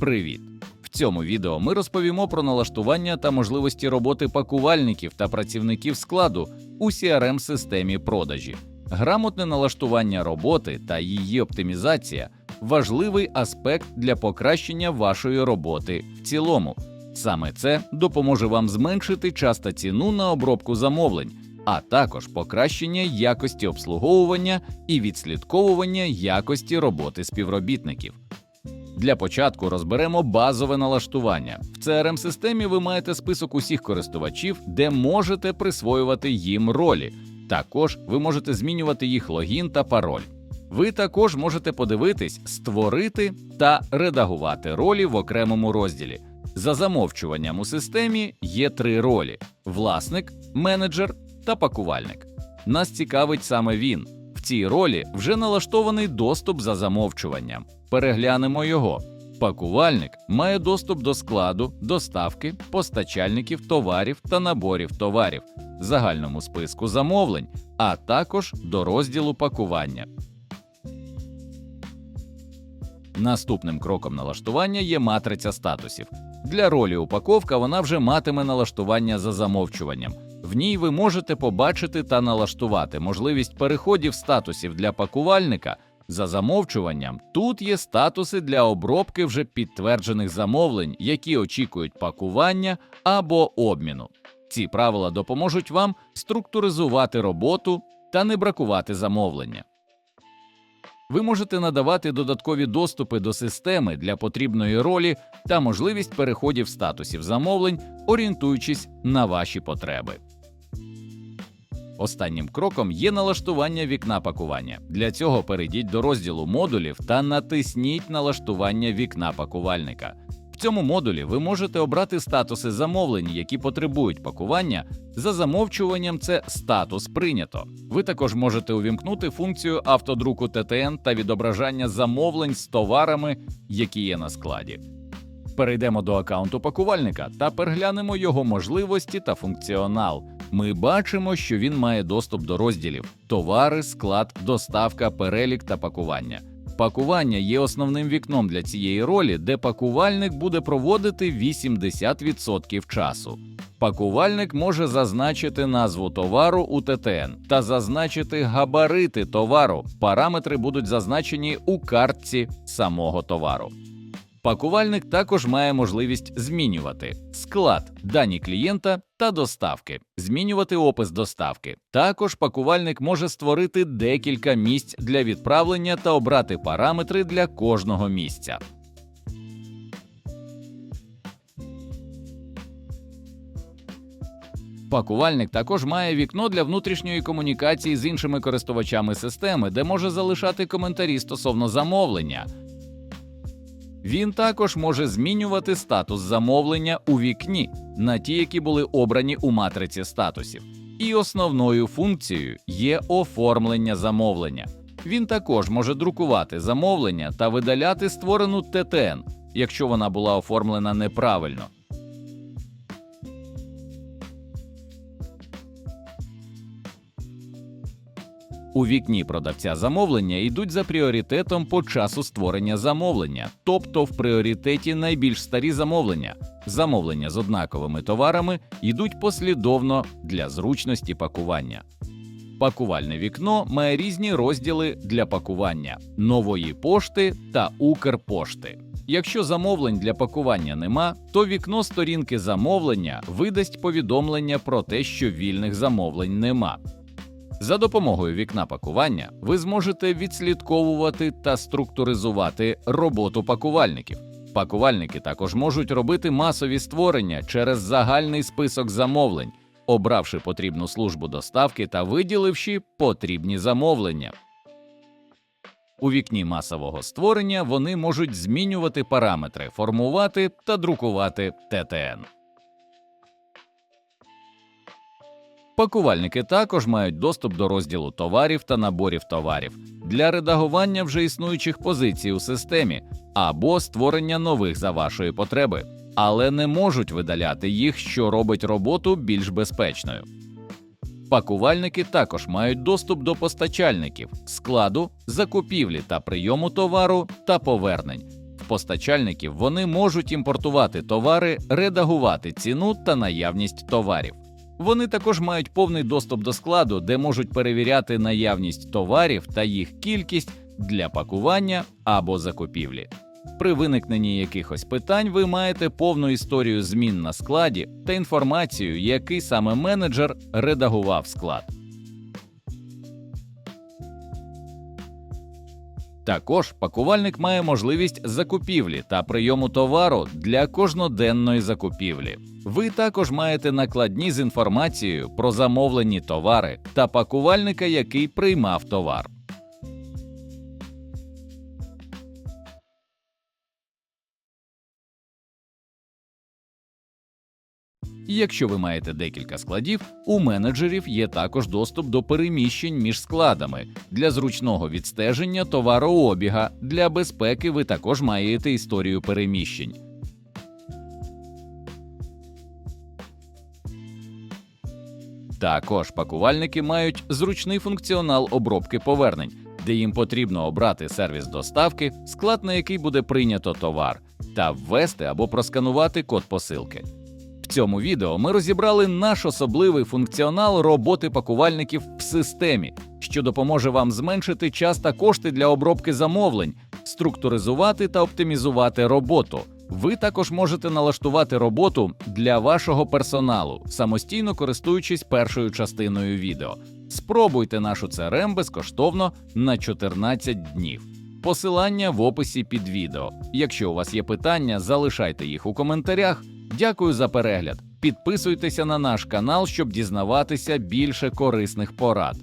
Привіт! В цьому відео ми розповімо про налаштування та можливості роботи пакувальників та працівників складу у crm системі продажі. Грамотне налаштування роботи та її оптимізація важливий аспект для покращення вашої роботи в цілому. Саме це допоможе вам зменшити час та ціну на обробку замовлень, а також покращення якості обслуговування і відслідковування якості роботи співробітників. Для початку розберемо базове налаштування. В crm системі ви маєте список усіх користувачів, де можете присвоювати їм ролі. Також ви можете змінювати їх логін та пароль. Ви також можете подивитись, створити та редагувати ролі в окремому розділі. За замовчуванням у системі є три ролі: власник, менеджер та пакувальник. Нас цікавить саме він. Цій ролі вже налаштований доступ за замовчуванням. Переглянемо його. Пакувальник має доступ до складу, доставки, постачальників товарів та наборів товарів, загальному списку замовлень, а також до розділу пакування. Наступним кроком налаштування є матриця статусів. Для ролі упаковка вона вже матиме налаштування за замовчуванням. В ній ви можете побачити та налаштувати можливість переходів статусів для пакувальника за замовчуванням. Тут є статуси для обробки вже підтверджених замовлень, які очікують пакування або обміну. Ці правила допоможуть вам структуризувати роботу та не бракувати замовлення. Ви можете надавати додаткові доступи до системи для потрібної ролі та можливість переходів статусів замовлень, орієнтуючись на ваші потреби. Останнім кроком є налаштування вікна пакування. Для цього перейдіть до розділу модулів та натисніть налаштування вікна пакувальника. В цьому модулі ви можете обрати статуси замовлень, які потребують пакування. За замовчуванням це статус прийнято. Ви також можете увімкнути функцію автодруку ТТН та відображання замовлень з товарами, які є на складі. Перейдемо до аккаунту пакувальника та переглянемо його можливості та функціонал. Ми бачимо, що він має доступ до розділів: товари, склад, доставка, перелік та пакування. Пакування є основним вікном для цієї ролі, де пакувальник буде проводити 80% часу. Пакувальник може зазначити назву товару у ТТН та зазначити габарити товару. Параметри будуть зазначені у картці самого товару. Пакувальник також має можливість змінювати склад, дані клієнта та доставки, змінювати опис доставки. Також пакувальник може створити декілька місць для відправлення та обрати параметри для кожного місця. Пакувальник також має вікно для внутрішньої комунікації з іншими користувачами системи, де може залишати коментарі стосовно замовлення. Він також може змінювати статус замовлення у вікні на ті, які були обрані у матриці статусів. І основною функцією є оформлення замовлення. Він також може друкувати замовлення та видаляти створену ТТН, якщо вона була оформлена неправильно. У вікні продавця замовлення йдуть за пріоритетом по часу створення замовлення, тобто в пріоритеті найбільш старі замовлення. Замовлення з однаковими товарами йдуть послідовно для зручності пакування. Пакувальне вікно має різні розділи для пакування нової пошти та Укрпошти. Якщо замовлень для пакування нема, то вікно сторінки замовлення видасть повідомлення про те, що вільних замовлень нема. За допомогою вікна пакування ви зможете відслідковувати та структуризувати роботу пакувальників. Пакувальники також можуть робити масові створення через загальний список замовлень, обравши потрібну службу доставки та виділивши потрібні замовлення. У вікні масового створення вони можуть змінювати параметри, формувати та друкувати ТТН. Пакувальники також мають доступ до розділу товарів та наборів товарів для редагування вже існуючих позицій у системі або створення нових за вашої потреби, але не можуть видаляти їх, що робить роботу більш безпечною. Пакувальники також мають доступ до постачальників, складу, закупівлі та прийому товару та повернень. В постачальників вони можуть імпортувати товари, редагувати ціну та наявність товарів. Вони також мають повний доступ до складу, де можуть перевіряти наявність товарів та їх кількість для пакування або закупівлі. При виникненні якихось питань ви маєте повну історію змін на складі та інформацію, який саме менеджер редагував склад. Також пакувальник має можливість закупівлі та прийому товару для кожноденної закупівлі. Ви також маєте накладні з інформацією про замовлені товари та пакувальника, який приймав товар. Якщо ви маєте декілька складів, у менеджерів є також доступ до переміщень між складами для зручного відстеження товарообіга. Для безпеки ви також маєте історію переміщень. Також пакувальники мають зручний функціонал обробки повернень, де їм потрібно обрати сервіс доставки, склад на який буде прийнято товар, та ввести або просканувати код посилки. Цьому відео ми розібрали наш особливий функціонал роботи пакувальників в системі, що допоможе вам зменшити час та кошти для обробки замовлень, структуризувати та оптимізувати роботу. Ви також можете налаштувати роботу для вашого персоналу, самостійно користуючись першою частиною відео. Спробуйте нашу CRM безкоштовно на 14 днів. Посилання в описі під відео. Якщо у вас є питання, залишайте їх у коментарях. Дякую за перегляд. Підписуйтеся на наш канал, щоб дізнаватися більше корисних порад.